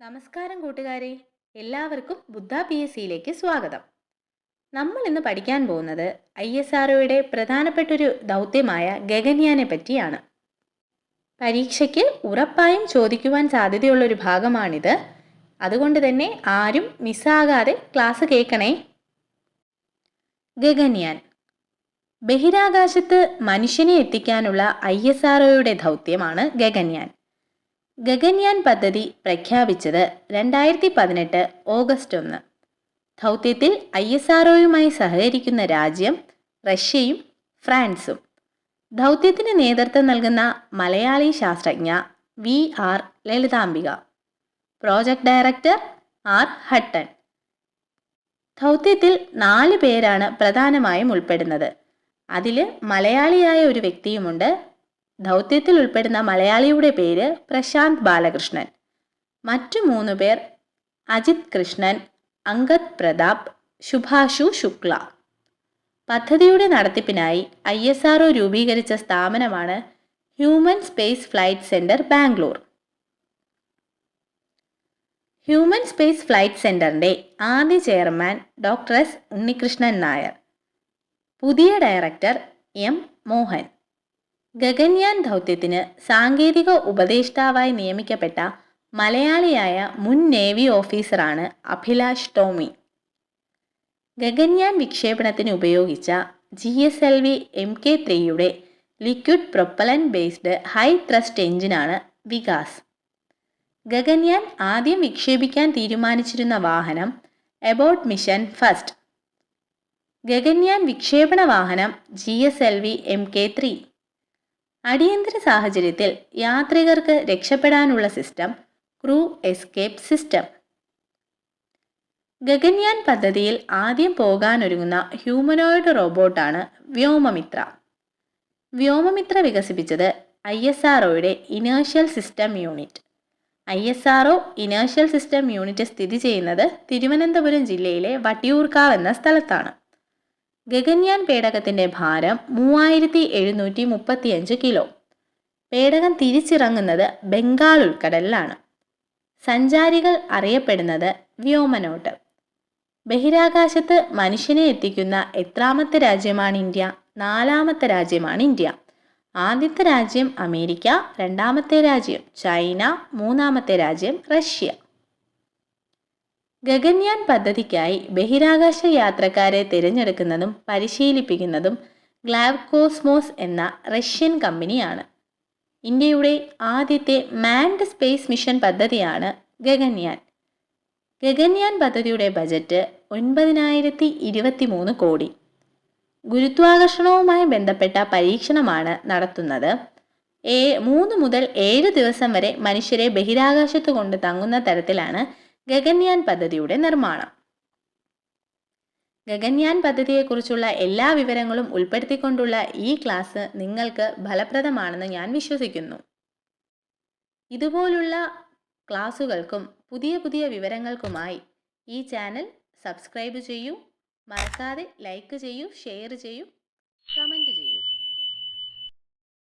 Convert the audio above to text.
നമസ്കാരം കൂട്ടുകാരെ. എല്ലാവർക്കും ബുദ്ധ പി എസ് സിയിലേക്ക് സ്വാഗതം. നമ്മൾ ഇന്ന് പഠിക്കാൻ പോകുന്നത് ഐ എസ് ആർഒയുടെ പ്രധാനപ്പെട്ടൊരു ദൗത്യമായ ഗഗൻയാനെ പറ്റിയാണ്. പരീക്ഷയ്ക്ക് ഉറപ്പായും ചോദിക്കുവാൻ സാധ്യതയുള്ള ഒരു ഭാഗമാണിത്. അതുകൊണ്ട് തന്നെ ആരും മിസ്സാകാതെ ക്ലാസ് കേൾക്കണേ. ഗഗൻയാൻ ബഹിരാകാശത്ത് മനുഷ്യനെ എത്തിക്കാനുള്ള ഐ എസ് ആർഒയുടെ ദൗത്യമാണ് ഗഗൻയാൻ. ഗഗൻയാൻ പദ്ധതി പ്രഖ്യാപിച്ചത് രണ്ടായിരത്തി പതിനെട്ട് ഓഗസ്റ്റ് ഒന്ന്. ദൗത്യത്തിൽ ഐ എസ് ആർഒയുമായി സഹകരിക്കുന്ന രാജ്യം റഷ്യയും ഫ്രാൻസും. ദൗത്യത്തിന് നേതൃത്വം നൽകുന്ന Malayali ശാസ്ത്രജ്ഞ V R Lalithambika. Project director R Hutton. ദൗത്യത്തിൽ നാല് പേരാണ് പ്രധാനമായും ഉൾപ്പെടുന്നത്. അതിൽ മലയാളിയായ ഒരു വ്യക്തിയുമുണ്ട് ദൗത്യത്തിൽ ഉൾപ്പെടുന്ന മലയാളിയുടെ പേര് പ്രശാന്ത് ബാലകൃഷ്ണൻ. മറ്റു മൂന്ന് പേർ അജിത് കൃഷ്ണൻ അങ്കദ് പ്രതാപ് ശുഭാഷു ശുക്ല. പദ്ധതിയുടെ നടത്തിപ്പിനായി ഐ എസ് ആർ രൂപീകരിച്ച സ്ഥാപനമാണ് human space flight centre Bangalore. Human space flight സെന്ററിന്റെ ആദ്യ chairman doctor S Unnikrishnan Nair. പുതിയ ഡയറക്ടർ എം മോഹൻ. ഗഗൻയാൻ ദൗത്യത്തിന് സാങ്കേതിക ഉപദേഷ്ടാവായി നിയമിക്കപ്പെട്ട മലയാളിയായ മുൻ നേവി ഓഫീസറാണ് അഭിലാഷ് ടോമി. ഗഗൻയാൻ വിക്ഷേപണത്തിന് ഉപയോഗിച്ച G S L V M K ത്രീയുടെ liquid propellant based high thrust എഞ്ചിനാണ് വികാസ്. ഗഗൻയാൻ ആദ്യം വിക്ഷേപിക്കാൻ തീരുമാനിച്ചിരുന്ന വാഹനം എബോട്ട് മിഷൻ ഫസ്റ്റ്. ഗഗൻയാൻ വിക്ഷേപണ വാഹനം G S L V M K three. അടിയന്തര സാഹചര്യത്തിൽ യാത്രികർക്ക് രക്ഷപ്പെടാനുള്ള system crew escape system. Gaganyaan പദ്ധതിയിൽ ആദ്യം പോകാനൊരുങ്ങുന്ന ഹ്യൂമനോയിഡ് റോബോട്ടാണ് വ്യോമമിത്ര. വ്യോമമിത്ര വികസിപ്പിച്ചത് I S ആർഒയുടെ inertial system unit. I S R O inertial system unit സ്ഥിതി ചെയ്യുന്നത് തിരുവനന്തപുരം ജില്ലയിലെ വട്ടിയൂർക്കാവ് എന്ന സ്ഥലത്താണ്. ഗഗൻയാൻ പേടകത്തിന്റെ ഭാരം മൂവായിരത്തി എഴുന്നൂറ്റി മുപ്പത്തിയഞ്ച് കിലോ. പേടകം തിരിച്ചിറങ്ങുന്നത് ബംഗാൾ ഉൾക്കടലിലാണ്. സഞ്ചാരികൾ അറിയപ്പെടുന്നത് വ്യോമനോട്ട്. ബഹിരാകാശത്ത് മനുഷ്യനെ എത്തിക്കുന്ന എത്രാമത്തെ രാജ്യമാണ് ഇന്ത്യ? നാലാമത്തെ രാജ്യമാണ് ഇന്ത്യ. ആദ്യത്തെ രാജ്യം അമേരിക്ക രണ്ടാമത്തെ രാജ്യം ചൈന മൂന്നാമത്തെ രാജ്യം റഷ്യ. ഗഗൻയാൻ പദ്ധതിക്കായി ബഹിരാകാശ യാത്രക്കാരെ തിരഞ്ഞെടുക്കുന്നതും പരിശീലിപ്പിക്കുന്നതും ഗ്ലാവ്കോസ്മോസ് എന്ന റഷ്യൻ കമ്പനിയാണ്. ഇന്ത്യയുടെ ആദ്യത്തെ മാൻഡ് സ്പേസ് മിഷൻ പദ്ധതിയാണ് ഗഗൻയാൻ. ഗഗൻയാൻ പദ്ധതിയുടെ ബജറ്റ് ഒൻപതിനായിരത്തി ഇരുപത്തി മൂന്ന് കോടി. ഗുരുത്വാകർഷണവുമായി ബന്ധപ്പെട്ട പരീക്ഷണമാണ് നടത്തുന്നത്. ഏ മൂന്ന് മുതൽ ഏഴ് ദിവസം വരെ മനുഷ്യരെ ബഹിരാകാശത്ത് കൊണ്ട് തങ്ങുന്ന തരത്തിലാണ് ഗഗൻയാൻ പദ്ധതിയുടെ നിർമ്മാണം. ഗഗൻയാൻ പദ്ധതിയെക്കുറിച്ചുള്ള എല്ലാ വിവരങ്ങളും ഉൾപ്പെടുത്തിക്കൊണ്ടുള്ള ഈ ക്ലാസ് നിങ്ങൾക്ക് ഫലപ്രദമാണെന്ന് ഞാൻ വിശ്വസിക്കുന്നു. ഇതുപോലുള്ള ക്ലാസുകൾക്കും പുതിയ പുതിയ വിവരങ്ങൾക്കുമായി ഈ ചാനൽ സബ്സ്ക്രൈബ് ചെയ്യൂ. മറക്കാതെ ലൈക്ക് ചെയ്യൂ ഷെയർ ചെയ്യൂ കമന്റ് ചെയ്യൂ.